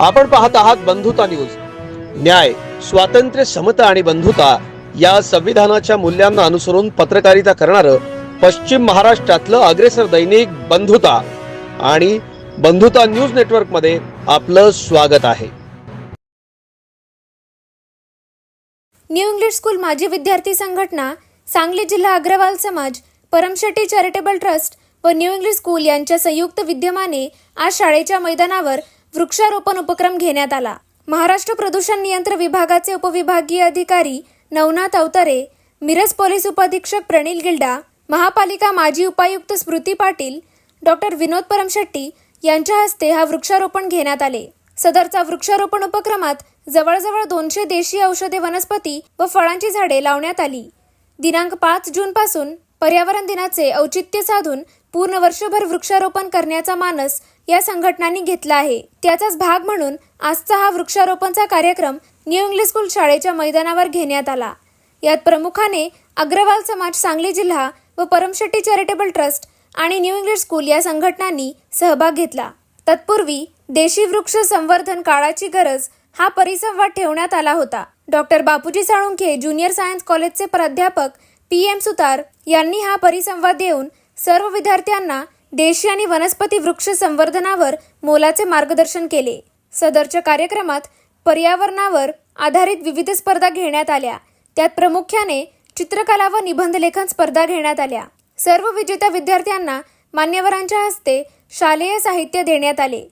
आपण पाहत आहात बंधुता न्यूज. न्याय स्वातंत्र्य समता आणि बंधुता या संविधानाच्या मूल्यांना अनुसरून पत्रकारिता करणारं पश्चिम महाराष्ट्रातलं अग्रेसर दैनिक बंधुता आणि बंधुता न्यूज नेटवर्कमध्ये आपलं स्वागत आहे. न्यू इंग्लिश स्कूल माजी विद्यार्थी संघटना सांगली जिल्हा अग्रवाल समाज परमशेट्टी चॅरिटेबल ट्रस्ट व न्यू इंग्लिश स्कूल यांच्या संयुक्त विद्यमाने आज शाळेच्या मैदानावर वृक्षारोपण उपक्रम घेण्यात आला. महाराष्ट्र प्रदूषण नियंत्रण विभागाचे उपविभागीय अधिकारी नवनाथ अवतारे मिरज पोलीस उपअधीक्षक प्रणिल गिल्डा महापालिका माजी उपायुक्त स्मृती पाटील डॉक्टर विनोद परमशेट्टी यांच्या हस्ते हा वृक्षारोपण घेण्यात आले. सदरचा वृक्षारोपण उपक्रमात जवळजवळ दोनशे देशी औषधे वनस्पती व फळांची झाडे लावण्यात आली. दिनांक पाच जून पासून पर्यावरण दिनाचे औचित्य साधून पूर्ण वर्षभर वृक्षारोपण करण्याचा मानस या संघटनांनी घेतला आहे. त्याचाच भाग म्हणून आजचा हा वृक्षारोपणचा कार्यक्रम न्यू इंग्लिश स्कूल शाळेच्या मैदानावर घेण्यात आला. यात प्रमुखाने अग्रवाल समाज सांगली जिल्हा व परमशेट्टी चॅरिटेबल ट्रस्ट आणि न्यू इंग्लिश स्कूल या संघटनांनी सहभाग घेतला. तत्पूर्वी देशी वृक्ष संवर्धन काळाची गरज हा परिसंवाद ठेवण्यात आला होता. Doctor Bapuji Salunkhe junior science कॉलेजचे प्राध्यापक पी एम सुतार यांनी हा परिसंवाद देऊन सर्व विद्यार्थ्यांना देशी आणि वनस्पती वृक्ष संवर्धनावर मोलाचे मार्गदर्शन केले. सदरच्या कार्यक्रमात पर्यावरणावर आधारित विविध स्पर्धा घेण्यात आल्या. त्यात प्रामुख्याने चित्रकला व निबंधलेखन स्पर्धा घेण्यात आल्या. सर्व विजेत्या विद्यार्थ्यांना मान्यवरांच्या हस्ते शालेय साहित्य देण्यात आले.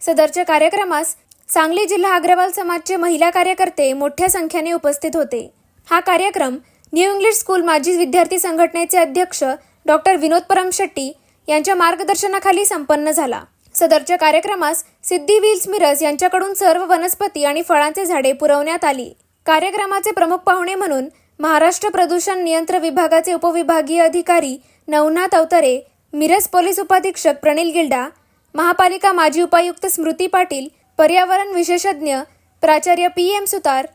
सदरच्या कार्यक्रमास सांगली जिल्हा अग्रवाल समाजचे महिला कार्यकर्ते मोठ्या संख्येने उपस्थित होते. हा कार्यक्रम न्यू इंग्लिश स्कूल माजी विद्यार्थी संघटनेचे अध्यक्ष डॉक्टर विनोद परमशेट्टी यांच्या मार्गदर्शनाखाली संपन्न झाला. सदरच्या कार्यक्रमास सिद्धी व्हील्स मिरज यांच्याकडून सर्व वनस्पती आणि फळांचे झाडे पुरवण्यात आली. कार्यक्रमाचे प्रमुख पाहुणे म्हणून महाराष्ट्र प्रदूषण नियंत्रण विभागाचे उपविभागीय अधिकारी नवनाथ अवतारे मिरज पोलीस उपाधीक्षक प्रणिल गिल्डा महापालिका माजी उपायुक्त स्मृती पाटील पर्यावरण विशेषज्ञ प्राचार्य P M Sutar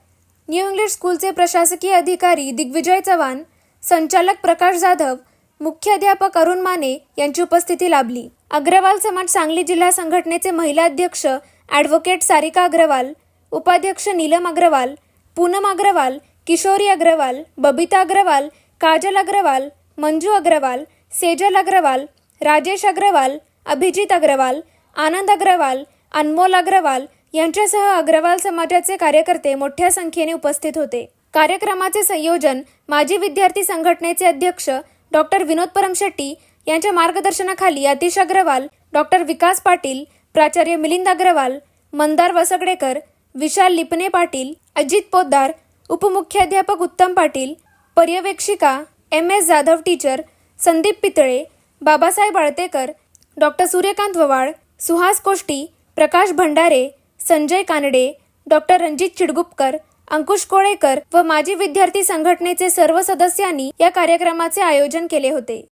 new English स्कूलचे प्रशासकीय अधिकारी दिग्विजय चव्हाण संचालक प्रकाश जाधव मुख्याध्यापक अरुण माने यांची उपस्थिती लाभली. अग्रवाल समाज सांगली जिल्हा संघटनेचे महिला अध्यक्ष ॲडव्होकेट सारिका अग्रवाल उपाध्यक्ष नीलम अग्रवाल पूनम अग्रवाल किशोरी अग्रवाल बबिता अग्रवाल काजल अग्रवाल मंजू अग्रवाल सेजल अग्रवाल राजेश अग्रवाल अभिजित अग्रवाल आनंद अग्रवाल अनमोल अग्रवाल यांच्यासह अग्रवाल समाजाचे कार्यकर्ते मोठ्या संख्येने उपस्थित होते. कार्यक्रमाचे संयोजन माजी विद्यार्थी संघटनेचे अध्यक्ष डॉक्टर विनोद परमशेट्टी यांच्या मार्गदर्शनाखाली अतिश अग्रवाल डॉक्टर विकास पाटील प्राचार्य मिलिंद अग्रवाल मंदार वसगडेकर विशाल लिपणे पाटील अजित पोद्दार उपमुख्याध्यापक Uttam Patil पर्यवेक्षिका M S Jadhav teacher Sandeep Pitale Babasaheb Altekar doctor Suryakant Wawal Suhas Koshti Prakash Bhandare Sanjay Kanade doctor Ranjit Chidgupkar Ankush Kolekar व माजी विद्यार्थी संघटनेचे सर्व सदस्यांनी या कार्यक्रमाचे आयोजन केले होते.